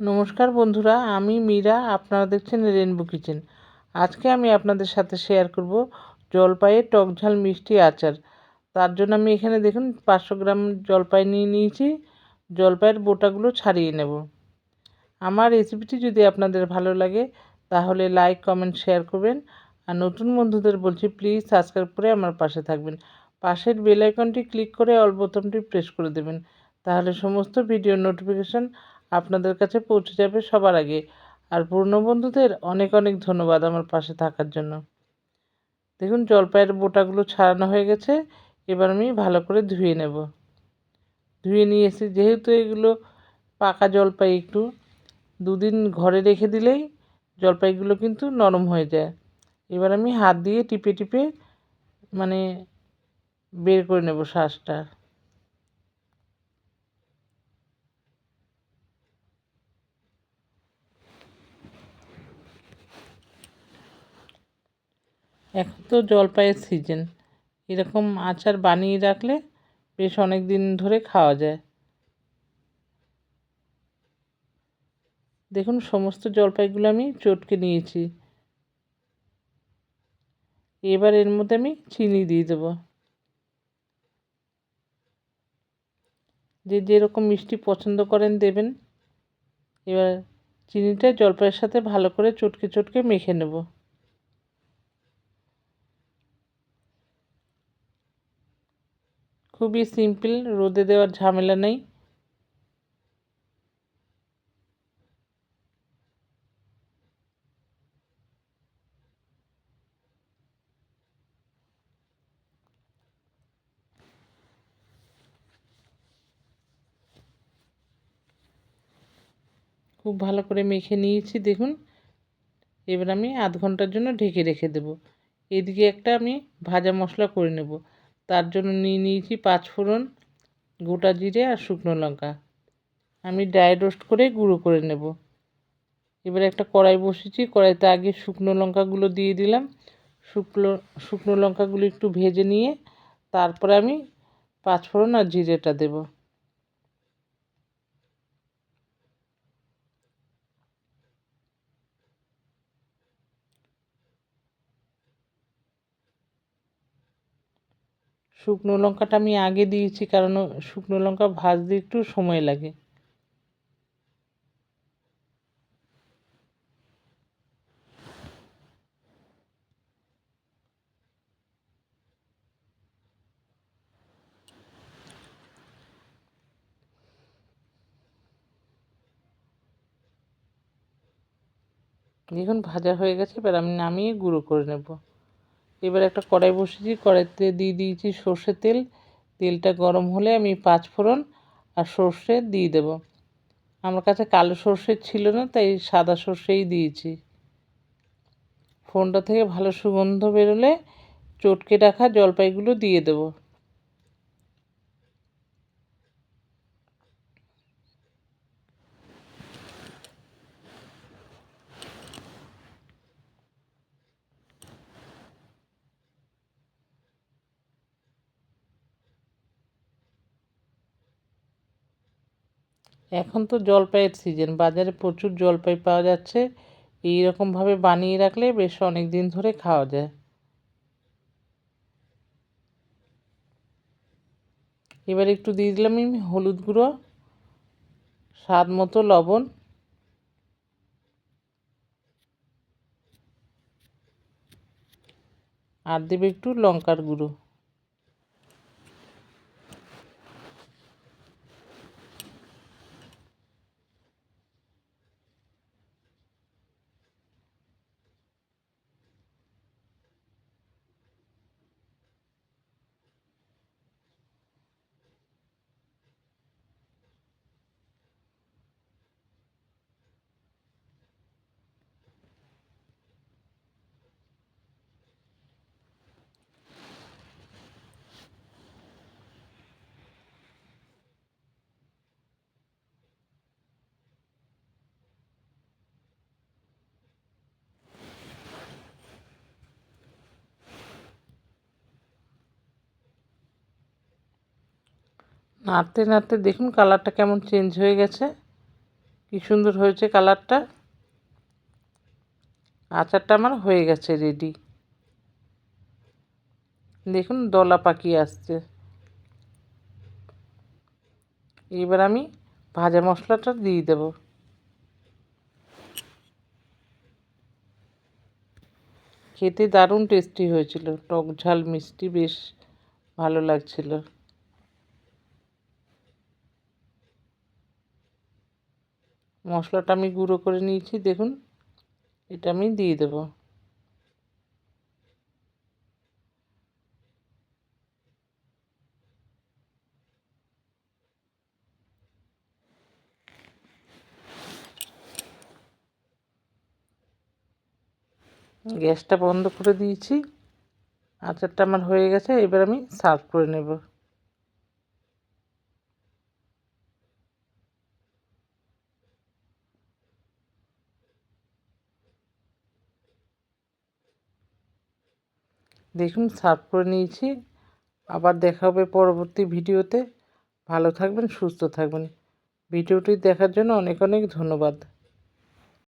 নমস্কার বন্ধুরা, আমি মীরা, আপনারা দেখছেন রেনবো কিচেন আজকে আমি আপনাদের সাথে শেয়ার করব জলপাইয়ের টক ঝাল মিষ্টি আচার। তার জন্য আমি এখানে দেখুন পাঁচশো গ্রাম জলপাই নিয়ে নিয়েছি। জলপাইয়ের বোটাগুলো ছাড়িয়ে নেব। আমার রেসিপিটি যদি আপনাদের ভালো লাগে, তাহলে লাইক কমেন্ট শেয়ার করবেন। আর নতুন বন্ধুদের বলছি প্লিজ সাবস্ক্রাইব করে আমার পাশে থাকবেন। পাশের বেল আইকনটি ক্লিক করে অল বোতামটি প্রেস করে দেবেন। তাহলে সমস্ত ভিডিও নোটিফিকেশান আপনাদের কাছে পৌঁছে যাবে সবার আগে। আর পুরনো বন্ধুদের অনেক অনেক ধন্যবাদ আমার পাশে থাকার জন্য। দেখুন, জলপাইয়ের বোটাগুলো ছাড়ানো হয়ে গেছে। এবার আমি ভালো করে ধুয়ে নেব। ধুয়ে নিয়ে এসে যেহেতু এগুলো পাকা জলপাই, একটু দুদিন ঘরে রেখে দিলেই জলপাইগুলো কিন্তু নরম হয়ে যায়। এবার আমি হাত দিয়ে টিপে টিপে মানে বের করে নেব শ্বাসটা এখন তো জলপাইয়ের সিজন এরকম আচার বানিয়ে রাখলে বেশ অনেক দিন ধরে খাওয়া যায়। দেখুন, সমস্ত জলপাইগুলো আমি চটকে নিয়েছি। এবার এর মধ্যে আমি চিনি দিয়ে দেবো। যে যেরকম মিষ্টি পছন্দ করেন দেবেন। এবার চিনিটা জলপাইয়ের সাথে ভালো করে চটকে চটকে মেখে নেব। খুবই সিম্পল, রোদে দেওয়ার ঝামেলা নেই। খুব ভালো করে মেখে নিয়েছি, দেখুন। এবার আমি আধ ঘণ্টার জন্য ঢেকে রেখে দেব। এদিকে একটা আমি ভাজা মশলা করে নেব। তার জন্য নিয়ে নিয়েছি পাঁচফোড়ন গোটা জিরে আর শুকনো লঙ্কা। আমি ড্রাই রোস্ট করে গুঁড়ো করে নেব। এবার একটা কড়াই বসেছি কড়াইতে আগে শুকনো লঙ্কাগুলো দিয়ে দিলাম। শুকনো শুকনো লঙ্কাগুলো একটু ভেজে নিয়ে তারপরে আমি পাঁচফোড়ন আর জিরেটা দেবো। শুকনো লঙ্কাটা আমি আগে দিয়েছি, কারণ শুকনো লঙ্কা ভাজতে একটু সময় লাগে। দেখুন ভাজা হয়ে গেছে, এবার আমি নামিয়ে গুঁড়ো করে নেব। এবার একটা কড়াই বসিয়েছি, কড়াইতে দিয়ে দিয়েছি সর্ষে তেল। তেলটা গরম হলে আমি পাঁচ ফোড়ন আর সর্ষে দিয়ে দেব। আমার কাছে কালো সর্ষে ছিল না, তাই সাদা সর্ষেই দিয়েছি। ফোনটা থেকে ভালো সুগন্ধ বেরোলে চটকে রাখা জলপাইগুলো দিয়ে দেবো। এখন তো জলপাইয়ের সিজন বাজারে প্রচুর জলপাই পাওয়া যাচ্ছে। এই রকমভাবে বানিয়ে রাখলে বেশ অনেক দিন ধরে খাওয়া যায়। এবার একটু দিয়ে দিলাম আমি হলুদ গুঁড়ো, স্বাদ মতো লবণ। আর দেবে একটু লঙ্কার গুঁড়ো। নাড়তে নাড়তে দেখুন কালারটা কেমন চেঞ্জ হয়ে গেছে। কি সুন্দর হয়েছে কালারটা। আচারটা আমার হয়ে গেছে রেডি দেখুন দলা পাকিয়ে আসছে। এবার আমি ভাজা মশলাটা দিয়ে দেব। খেতে দারুণ টেস্টি হয়েছিল। টক ঝাল মিষ্টি বেশ ভালো লাগছিল। মশলাটা আমি গুঁড়ো করে নিয়েছি, দেখুন। এটা আমি দিয়ে দেব। গ্যাসটা বন্ধ করে দিয়েছি। আচারটা আমার হয়ে গেছে, এবার আমি সার্ভ করে নেব। দেখুন, সার্ভ করে নিয়েছি। আবার দেখা হবে পরবর্তী ভিডিওতে। ভালো থাকবেন, সুস্থ থাকবেন। ভিডিওটি দেখার জন্য অনেক অনেক ধন্যবাদ।